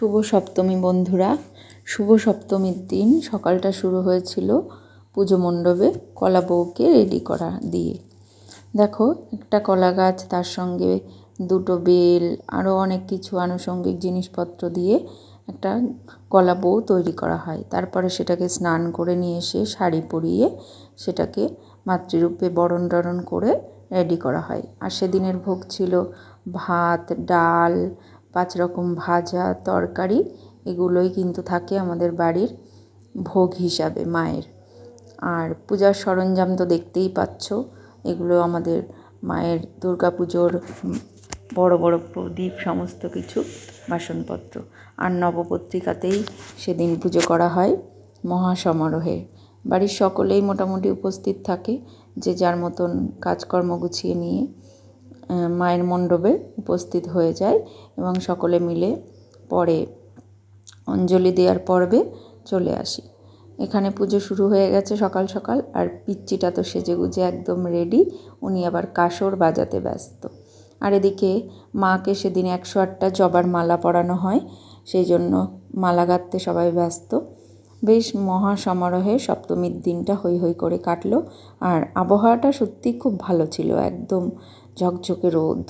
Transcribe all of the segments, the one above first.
শুভ সপ্তমী বন্ধুরা। শুভ সপ্তমীর দিন সকালটা শুরু হয়েছিল পুজো মণ্ডপে কলা বউকে রেডি করা দিয়ে। দেখো, একটা কলা গাছ, তার সঙ্গে দুটো বেল আরও অনেক কিছু আনুষঙ্গিক জিনিসপত্র দিয়ে একটা কলা বউ তৈরি করা হয়। তারপরে সেটাকে স্নান করে নিয়ে এসে শাড়ি পরিয়ে সেটাকে মাতৃরূপে বরণ টরণ করে রেডি করা হয়। আর সেদিনের ভোগ ছিল ভাত, ডাল পাঁচ রকম ভাজা, তরকারি, এগুলোই কিন্তু থাকে আমাদের বাড়ির ভোগ হিসাবে মায়ের। আর পূজার সরঞ্জাম তো দেখতেই পাচ্ছ, এগুলো আমাদের মায়ের দুর্গা পুজোর বড় বড় প্রদীপ সমস্ত কিছু, বাসনপত্র। আর নবপত্রিকাতেই সেদিন পুজো করা হয় মহাসমারোহে। বাড়ির সকলেই মোটামুটি উপস্থিত থাকে, যে যার মতন কাজকর্ম গুছিয়ে নিয়ে মায়ের মণ্ডপে উপস্থিত হয়ে যায় এবং সকলে মিলে পরে অঞ্জলি দেওয়ার পর্বে চলে আসি। এখানে পুজো শুরু হয়ে গেছে সকাল সকাল আর পিচ্চিটা তো সেজে গুজে একদম রেডি উনি আবার কাসর বাজাতে ব্যস্ত। আর এদিকে মাকে সেদিন একশো আটটা জবার মালা পরানো হয়, সেই জন্য মালা গাঁথতে সবাই ব্যস্ত। বেশ মহা সমারোহে সপ্তমীর দিনটা হৈ হৈ করে কাটলো। আর আবহাওয়াটা সত্যি খুব ভালো ছিল, একদম ঝকঝকে রোদ।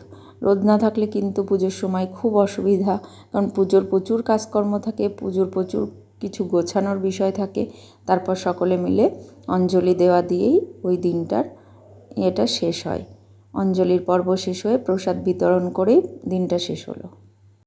রোদ না থাকলে কিন্তু পুজোর সময় খুব অসুবিধা, কারণ পুজোর প্রচুর কাজকর্ম থাকে, পুজোর প্রচুর কিছু গোছানোর বিষয় থাকে। তারপর সকলে মিলে অঞ্জলি দেওয়া দিয়েই ওই দিনটার এটা শেষ হয়। অঞ্জলির পর্ব শেষ হয়ে প্রসাদ বিতরণ করেই দিনটা শেষ হলো।